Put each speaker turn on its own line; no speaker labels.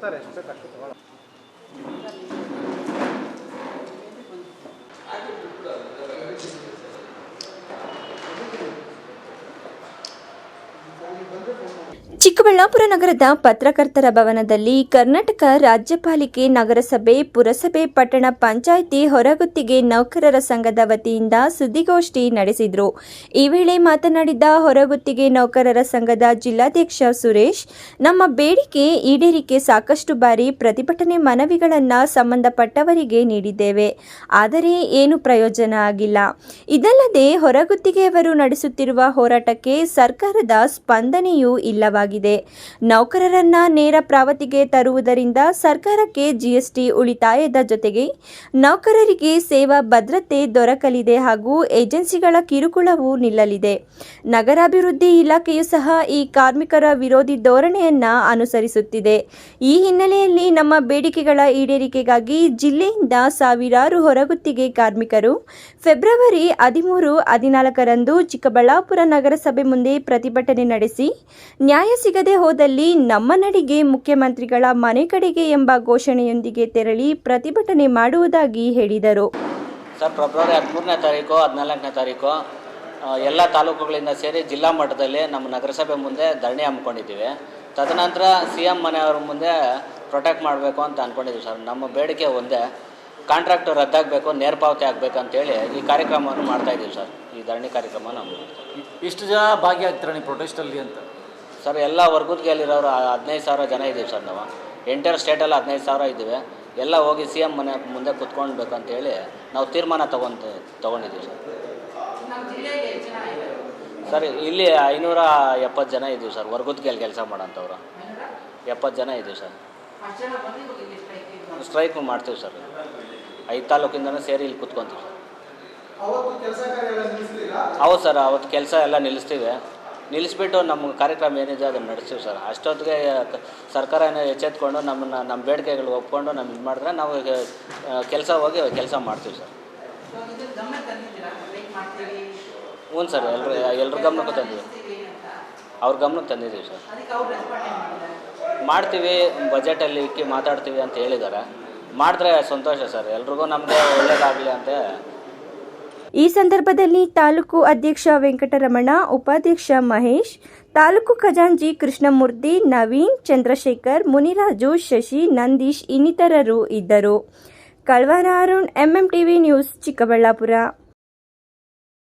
他嘞，是他去的。
ಚಿಕ್ಕಬಳ್ಳಾಪುರ ನಗರದ ಪತ್ರಕರ್ತರ ಭವನದಲ್ಲಿ ಕರ್ನಾಟಕ ರಾಜ್ಯಪಾಲಿಕೆ ನಗರಸಭೆ, ಪುರಸಭೆ, ಪಟ್ಟಣ ಪಂಚಾಯಿತಿ ಹೊರಗುತ್ತಿಗೆ ನೌಕರರ ಸಂಘದ ವತಿಯಿಂದ ಸುದ್ದಿಗೋಷ್ಠಿ ನಡೆಸಿದರು. ಈ ವೇಳೆ ಮಾತನಾಡಿದ ಹೊರಗುತ್ತಿಗೆ ನೌಕರರ ಸಂಘದ ಜಿಲ್ಲಾಧ್ಯಕ್ಷ ಸುರೇಶ್, ನಮ್ಮ ಬೇಡಿಕೆ ಈಡೇರಿಕೆ ಸಾಕಷ್ಟು ಬಾರಿ ಪ್ರತಿಭಟನೆ ಮನವಿಗಳನ್ನು ಸಂಬಂಧಪಟ್ಟವರಿಗೆ ನೀಡಿದ್ದೇವೆ. ಆದರೆ ಏನು ಪ್ರಯೋಜನ ಆಗಿಲ್ಲ. ಇದಲ್ಲದೆ ಹೊರಗುತ್ತಿಗೆಯವರು ನಡೆಸುತ್ತಿರುವ ಹೋರಾಟಕ್ಕೆ ಸರ್ಕಾರದ ಸ್ಪಂದನೆಯೂ ಇಲ್ಲವಾಗಿದೆ ನೌಕರರನ್ನ ನೇರ ಪಾವತಿಗೆ ತರುವುದರಿಂದ ಸರ್ಕಾರಕ್ಕೆ ಜಿಎಸ್ಟಿ ಉಳಿತಾಯದ ಜೊತೆಗೆ ನೌಕರರಿಗೆ ಸೇವಾ ಭದ್ರತೆ ದೊರಕಲಿದೆ ಹಾಗೂ ಏಜೆನ್ಸಿಗಳ ಕಿರುಕುಳವೂ ನಿಲ್ಲಲಿದೆ. ನಗರಾಭಿವೃದ್ಧಿ ಇಲಾಖೆಯು ಸಹ ಈ ಕಾರ್ಮಿಕರ ವಿರೋಧಿ ಧೋರಣೆಯನ್ನ ಅನುಸರಿಸುತ್ತಿದೆ. ಈ ಹಿನ್ನೆಲೆಯಲ್ಲಿ ನಮ್ಮ ಬೇಡಿಕೆಗಳ ಈಡೇರಿಕೆಗಾಗಿ ಜಿಲ್ಲೆಯಿಂದ ಸಾವಿರಾರು ಹೊರಗುತ್ತಿಗೆ ಕಾರ್ಮಿಕರು ಫೆಬ್ರವರಿ ಹದಿಮೂರು, ಹದಿನಾಲ್ಕರಂದು ಚಿಕ್ಕಬಳ್ಳಾಪುರ ನಗರಸಭೆ ಮುಂದೆ ಪ್ರತಿಭಟನೆ ನಡೆಸಿ ನ್ಯಾಯ ಸಿಗದೆ ಹೋದಲ್ಲಿ ನಮ್ಮ ನಡಿಗೆ ಮುಖ್ಯಮಂತ್ರಿಗಳ ಮನೆ ಕಡೆಗೆ ಎಂಬ ಘೋಷಣೆಯೊಂದಿಗೆ ತೆರಳಿ ಪ್ರತಿಭಟನೆ ಮಾಡುವುದಾಗಿ ಹೇಳಿದರು.
ಸರ್ ಫೆಬ್ರವರಿ ಹದಿಮೂರನೇ ತಾರೀಕು ಹದಿನಾಲ್ಕನೇ ತಾರೀಕು ಎಲ್ಲ ತಾಲೂಕುಗಳಿಂದ ಸೇರಿ ಜಿಲ್ಲಾ ಮಟ್ಟದಲ್ಲಿ ನಮ್ಮ ನಗರಸಭೆ ಮುಂದೆ ಧರಣಿ ಹಮ್ಮಿಕೊಂಡಿದ್ದೀವಿ. ತದನಂತರ ಸಿ ಎಂ ಮನೆಯವರ ಮುಂದೆ ಪ್ರೊಟೆಕ್ಟ್ ಮಾಡಬೇಕು ಅಂತ ಅಂದ್ಕೊಂಡಿದ್ದೀವಿ ಸರ್. ನಮ್ಮ ಬೇಡಿಕೆ ಒಂದೇ ಕಾಂಟ್ರಾಕ್ಟ್ ರದ್ದಾಗಬೇಕು ನೇರ ಪಾವತಿ ಆಗಬೇಕು ಅಂತೇಳಿ ಈ ಕಾರ್ಯಕ್ರಮವನ್ನು ಮಾಡ್ತಾ ಇದ್ದೀವಿ ಸರ್. ಈ ಧರಣಿ ಕಾರ್ಯಕ್ರಮ ನಾವು
ಇಷ್ಟು ಜನ ಭಾಗಿಯಾಗ್ತಾರೆ ನೀವು ಪ್ರೊಟೆಸ್ಟಲ್ಲಿ ಅಂತ?
ಸರ್ ಎಲ್ಲ ವರ್ಗದಲ್ಲಿರೋರು ಹದಿನೈದು ಸಾವಿರ ಜನ ಇದ್ದೀವಿ ಸರ್ ನಾವು. ಎಂಟೈರ್ ಸ್ಟೇಟಲ್ಲಿ ಹದಿನೈದು ಸಾವಿರ ಇದ್ದೀವಿ. ಎಲ್ಲ ಹೋಗಿ ಸಿ ಎಂ ಮನೆ ಮುಂದೆ ಕುತ್ಕೊಳ್ಬೇಕು ಅಂತೇಳಿ ನಾವು ತೀರ್ಮಾನ ತೊಗೊಂತ ತೊಗೊಂಡಿದ್ದೀವಿ ಸರ್. ಸರ್ ಇಲ್ಲಿ ಐನೂರ ಎಪ್ಪತ್ತು ಜನ ಇದ್ದೀವಿ ಸರ್ ವರ್ಗದ್ಗೆಲ್ಲಿ ಕೆಲಸ ಮಾಡೋಂಥವ್ರು. ಎಪ್ಪತ್ತು ಜನ ಇದ್ದೀವಿ ಸರ್. ಸ್ಟ್ರೈಕ್ ಮಾಡ್ತೀವಿ ಸರ್. ಐದು ತಾಲೂಕಿಂದನೂ ಸೇರಿ ಇಲ್ಲಿ ಕುತ್ಕೊಂತೀವಿ ಸರ್. ಹೌದು ಸರ್ ಅವತ್ತು ಕೆಲಸ ಎಲ್ಲ ನಿಲ್ಲಿಸ್ತೀವಿ. ನಿಲ್ಲಿಸ್ಬಿಟ್ಟು ನಮ್ಮ ಕಾರ್ಯಕ್ರಮ ಏನಿದೆ ಅದನ್ನು ನಡೆಸ್ತೀವಿ ಸರ್. ಅಷ್ಟೊತ್ತಿಗೆ ಸರ್ಕಾರ ಏನೋ ಎಚ್ಚೆತ್ಕೊಂಡು ನಮ್ಮನ್ನು ನಮ್ಮ ಬೇಡಿಕೆಗಳು ಒಪ್ಕೊಂಡು ನಮ್ಮ ಇದು ಮಾಡಿದ್ರೆ ನಾವು ಕೆಲಸ ಹೋಗಿ ಕೆಲಸ ಮಾಡ್ತೀವಿ ಸರ್. ಹ್ಞೂ ಸರ್ ಎಲ್ಲರೂ ಎಲ್ಲರ ಗಮನಕ್ಕೂ ತಂದಿದ್ದೀವಿ. ಅವ್ರ ಗಮನಕ್ಕೆ ತಂದಿದ್ದೀವಿ ಸರ್. ಮಾಡ್ತೀವಿ, ಬಜೆಟಲ್ಲಿ ಇಕ್ಕಿ ಮಾತಾಡ್ತೀವಿ ಅಂತ ಹೇಳಿದ್ದಾರೆ ಮಾಡಿದ್ರೆ ಸಂತೋಷ ಸರ್. ಎಲ್ರಿಗೂ ನಮಗೆ ಒಳ್ಳೇದಾಗಲಿ ಅಂತ
ಈ ಸಂದರ್ಭದಲ್ಲಿ ತಾಲೂಕು ಅಧ್ಯಕ್ಷ ವೆಂಕಟರಮಣ, ಉಪಾಧ್ಯಕ್ಷ ಮಹೇಶ್, ತಾಲೂಕು ಖಜಾಂಜಿ ಕೃಷ್ಣಮೂರ್ತಿ, ನವೀನ್, ಚಂದ್ರಶೇಖರ್, ಮುನಿರಾಜು, ಶಶಿ, ನಂದೀಶ್ ಇನ್ನಿತರರು ಇದ್ದರು. Kalwara Arun, MM TV news, Chikkaballapura.